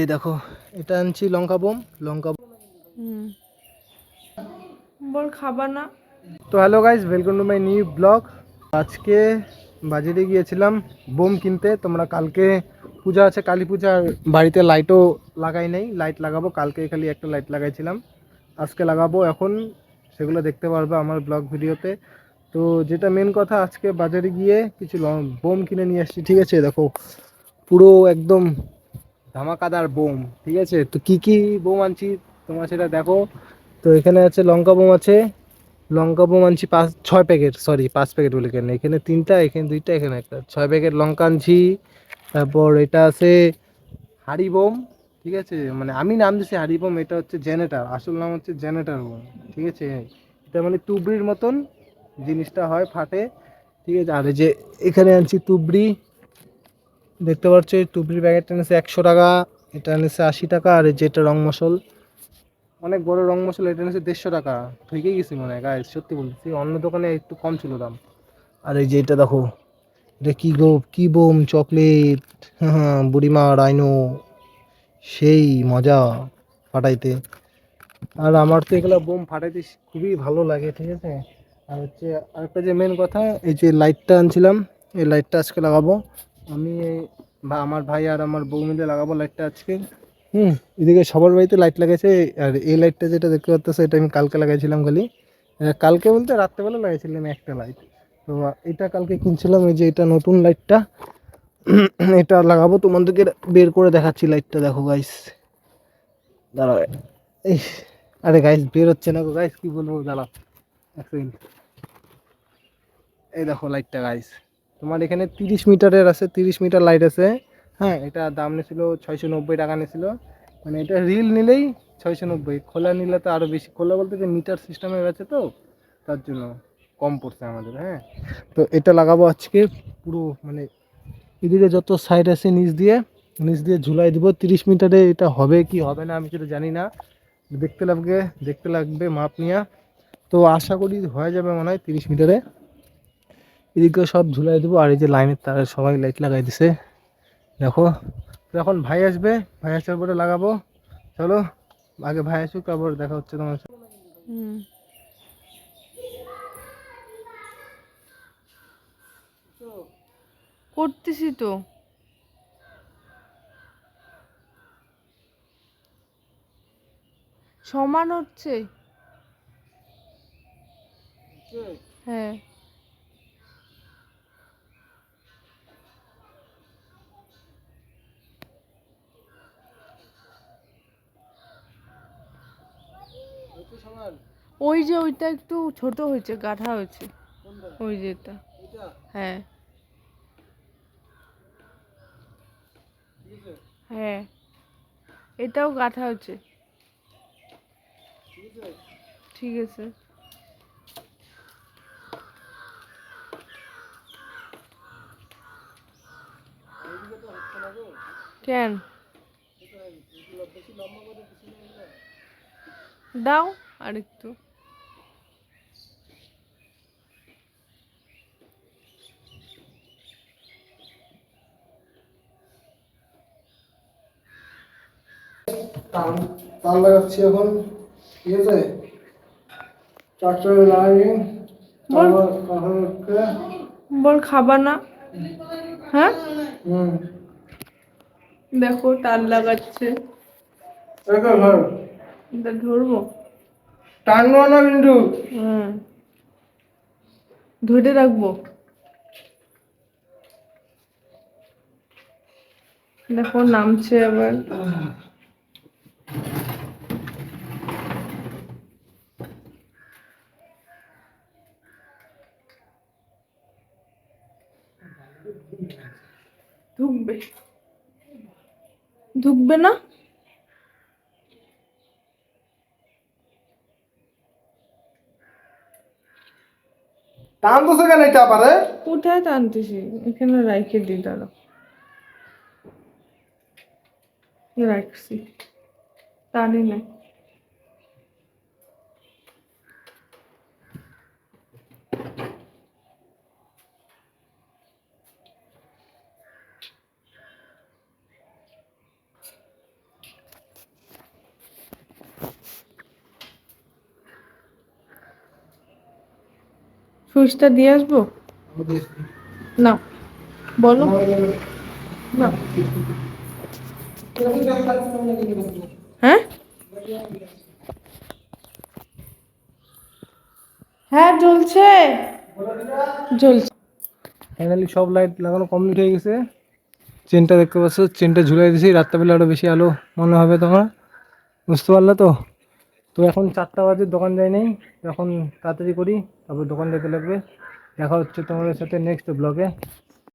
এই দেখো এটা আনছি লঙ্কা বোম লঙ্কা বল খাবার না। তো hello guys welcome to my new blog আজকে বাজারে গিয়েছিলাম বোম কিনতে তোমরা কালকে পূজা আছে কালী পূজা বাড়িতে লাইটও লাগাই নাই। লাইট লাগাবো কালকে খালি একটা লাইট লাগাইছিলাম। আজকে লাগাবো এখন সেগুলো দেখতে পারবে আমার ব্লগ ভিডিওতে। তো যেটা মেন কথা আজকে বাজারে গিয়ে কিছু বোম কিনে নিয়ে আসছি। ঠিক আছে দেখো পুরো একদম ধামাকাদার বোম, ঠিক আছে? তো কি কি বোম আনছি তোমরা সেটা দেখো। তো এখানে আছে লঙ্কা বোম আছে। লঙ্কা বোম আনছি পাঁচ, ছয় প্যাকেট সরি পাঁচ প্যাকেট বলে কেন? এখানে তিনটা, এখানে দুইটা, এখানে একটা। ছয় প্যাকেট লঙ্কা আনছি। তারপর এটা আছে হাড়ি বোম, ঠিক আছে? মানে আমি নাম দিছি হাড়ি বোম, এটা হচ্ছে জেনেটার, আসল নাম হচ্ছে জেনেটার বোম, ঠিক আছে? এটা মানে তুবড়ির মতন জিনিসটা হয় ফাটে, ঠিক আছে? আর যে এখানে আনছি তুবড়ি দেখতে পাচ্ছ এই টুপির প্যাকেটটা এনেছে একশো টাকা, এটা এনেছে আশি টাকা, আর এই যে এটা রং মশল। অনেক বড় রং মশলা, এটা নিচ্ছে দেড়শো টাকা। ঠিকই গেছি মনে হয় গায়ে সত্যি বলছি অন্য দোকানে একটু কম ছিল দাম। আর এই যে এটা দেখো, এটা কি গো, কী বোম, চকলেট হ্যাঁ বুড়িমা, রাইনো, সেই মজা ফাটাইতে। আর আমার তো এগুলো বোম ফাটাইতে খুবই ভালো লাগে, ঠিক আছে? আর হচ্ছে আরেকটা যে মেন কথা, এই যে লাইটটা আনছিলাম, এই লাইটটা আজকে লাগাবো। আমি বা আমার ভাই আর আমার বউ মিলে লাগাবো লাইটটা আজকে। হুম, এদিকে সবার বাড়িতে লাইট লাগাইছে, আর এই লাইটটা যেটা দেখতে পাচ্ছ এটা আমি কালকে লাগাইছিলাম খালি। কালকে বলতে রাত্রেবেলা লাগাইছিলাম একটা লাইট তো, এটা কালকে কিনছিলাম, এই যে এটা নতুন লাইটটা এটা লাগাবো, তোমাদেরকে বের করে দেখাচ্ছি লাইটটা দেখো গাইস দাঁড়াও এই আরে গাইস বের হচ্ছে না গো গাইস কি বলব, দাঁড়াও, এক সেকেন্ড এই দেখো লাইটটা গাইস তোমার এখানে তিরিশ মিটারের আছে, তিরিশ মিটার লাইট আছে। হ্যাঁ এটা দাম নিয়েছিল ছয়শো নব্বই, টাকা নিয়েছিল। মানে এটা রিল নিলেই ছয়শো নব্বই। খোলা নিলে তো আরও বেশি। খোলা বলতে যে মিটার সিস্টেমে গেছে তো, তার জন্য কম পড়ছে আমাদের হ্যাঁ। তো এটা লাগাবো আজকে পুরো মানে এদিকে যত সাইড আছে নিচ দিয়ে নিচ দিয়ে ঝুলাই দিব। তিরিশ মিটারে এটা হবে কি হবে না আমি সেটা জানি না। দেখতে লাগবে দেখতে লাগবে মাপ নিয়া। তো আশা করি হয়ে যাবে মনে হয় তিরিশ মিটারে। এদিকে সব ঝুলাই দেবো আর এই যে লাইনের তারে সবাই লাইট লাগাই দিছে। দেখো তো এখন ভাই আসবে ভাই আসার পরে লাগাবো। চলো আগে ভাই আসুক তারপর দেখা হচ্ছে তোমার সাথে। করতেছি তো। সমান হচ্ছে? হ্যাঁ। ওই যে ওইটা একটু ছোট হয়েছে গাঢ়া হয়েছে। ওই যেটা হ্যাঁ। হ্যাঁ। এটাও গাঁথা হচ্ছে ঠিক আছে? কেন? দাও আর একটু। তাল তাল লাগাচ্ছি এখন। ঠিক আছে? ট্রাক্টরে লাগাবি বল। খাবার না। হ্যাঁ? দেখো তার লাগাচ্ছে। এটা ধরবো। টানবো না কিন্তু হ্যাঁ। ধরে রাখব। দেখো নামছে আবার ঢুকবে ঢুকবে না? টান কেন এটা পারে কোথায় টানতেছি এখানে রাইখে দিই দাঁড়া রাখছি। টানি না সুইচটা দিয়ে আসব? না। বলো। না। হ্যাঁ? হ্যাঁ জ্বলছে। জ্বলছে। ফাইনালি সব লাইট লাগানো কমপ্লিট হয়ে গেছে। চেনটা দেখতে পাচ্ছ চেনটা ঝুলাই দিয়েছি। রাত্রেবেলা আরও বেশি আলো মনে হবে তোমার। বুঝতে পারলে তো? তো এখন চারটা বাজে, দোকান যাই নেই। এখন তাড়াতাড়ি করি, তারপর দোকান যেতে লাগবে। দেখা হচ্ছে তোমাদের সাথে নেক্সট ব্লগে